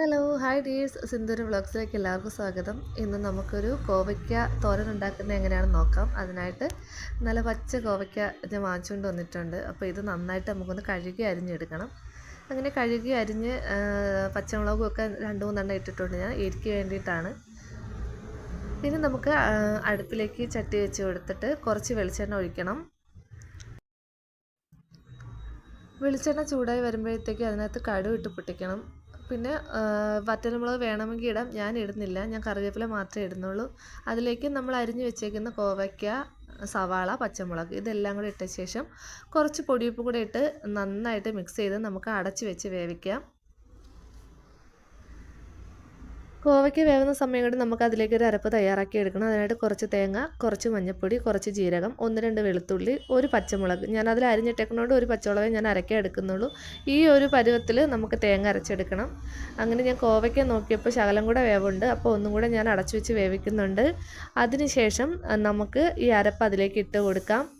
Hello hi dears Sindhura വ്ളോഗ്സിലേക്ക് എല്ലാവർക്കും സ്വാഗതം. ഇന്ന് നമുക്കൊരു കോവയ്ക്ക തോരൻ ഉണ്ടാക്കുന്നത് എങ്ങനെയാണെന്ന് നോക്കാം. അതിനായിട്ട് നല്ല പച്ച കോവയ്ക്ക ഞാൻ വാങ്ങിച്ചുകൊണ്ട് വന്നിട്ടുണ്ട്. അപ്പോൾ ഇത് നന്നായിട്ട് നമുക്കൊന്ന് കഴുകി അരിഞ്ഞെടുക്കണം. അങ്ങനെ കഴുകി അരിഞ്ഞ് പച്ചമുളകും ഒക്കെ രണ്ട് മൂന്നെണ്ണം ഇട്ടിട്ടുണ്ട് ഞാൻ. എരിക്ക് വേണ്ടിയിട്ടാണ്. ഇനി നമുക്ക് അടുപ്പിലേക്ക് ചട്ടി വെച്ച് കൊടുത്തിട്ട് കുറച്ച് വെളിച്ചെണ്ണ ഒഴിക്കണം. വെളിച്ചെണ്ണ ചൂടായി വരുമ്പോഴത്തേക്ക് അതിനകത്ത് കടുക് ഇട്ട് പൊട്ടിക്കണം. പിന്നെ വറ്റൽമുളക് വേണമെങ്കിൽ ഇടാം. ഞാൻ ഇടുന്നില്ല. ഞാൻ കറിവേപ്പില മാത്രമേ ഇടുന്നുള്ളൂ. അതിലേക്ക് നമ്മൾ അരിഞ്ഞു വെച്ചേക്കുന്ന കോവയ്ക്ക സവാള പച്ചമുളക് ഇതെല്ലാം കൂടി ഇട്ട ശേഷം കുറച്ച് പൊടിയുപ്പ് കൂടെ ഇട്ട് നന്നായിട്ട് മിക്സ് ചെയ്ത് നമുക്ക് അടച്ച് വെച്ച് വേവിക്കാം. കോവയ്ക്ക് വേവുന്ന സമയം കൊണ്ട് നമുക്ക് അതിലേക്ക് ഒരു അരപ്പ് തയ്യാറാക്കി എടുക്കണം. അതിനായിട്ട് കുറച്ച് തേങ്ങ കുറച്ച് മഞ്ഞൾപ്പൊടി കുറച്ച് ജീരകം ഒന്ന് രണ്ട് വെളുത്തുള്ളി ഒരു പച്ചമുളക്. ഞാൻ അതിൽ അരിഞ്ഞിട്ടേക്കുന്നതുകൊണ്ട് ഒരു പച്ചമുളക് ഞാൻ അരക്കേ എടുക്കുന്നുള്ളൂ. ഈ ഒരു പരുവത്തിൽ നമുക്ക് തേങ്ങ അരച്ചെടുക്കണം. അങ്ങനെ ഞാൻ കോവയ്ക്ക് നോക്കിയപ്പോൾ ശകലം കൂടെ വേവുണ്ട്. അപ്പോൾ ഒന്നും കൂടെ ഞാൻ അടച്ചു വെച്ച് വേവിക്കുന്നുണ്ട് അതിനുശേഷം നമുക്ക് ഈ അരപ്പ് അതിലേക്ക് ഇട്ട് കൊടുക്കാം.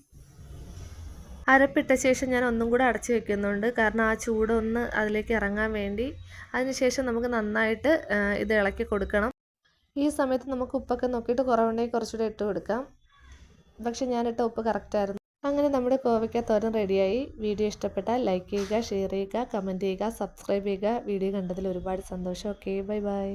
അരപ്പിട്ട ശേഷം ഞാൻ ഒന്നും കൂടെ അടച്ചു വെക്കുന്നുണ്ട്. കാരണം ആ ചൂടൊന്ന് അതിലേക്ക് ഇറങ്ങാൻ വേണ്ടി. അതിനുശേഷം നമുക്ക് നന്നായിട്ട് ഇത് ഇളക്കി കൊടുക്കണം. ഈ സമയത്ത് നമുക്ക് ഉപ്പൊക്കെ നോക്കിയിട്ട് കുറവുണ്ടെങ്കിൽ കുറച്ചുകൂടെ ഇട്ട് കൊടുക്കാം. പക്ഷെ ഞാനിട്ട ഉപ്പ് കറക്റ്റായിരുന്നു അങ്ങനെ നമ്മുടെ കോവയ്ക്ക തോരൻ റെഡിയായി. വീഡിയോ ഇഷ്ടപ്പെട്ടാൽ ലൈക്ക് ചെയ്യുക ഷെയർ ചെയ്യുക കമന്റ് ചെയ്യുക സബ്സ്ക്രൈബ് ചെയ്യുക. വീഡിയോ കണ്ടതിൽ ഒരുപാട് സന്തോഷം. Okay bye bye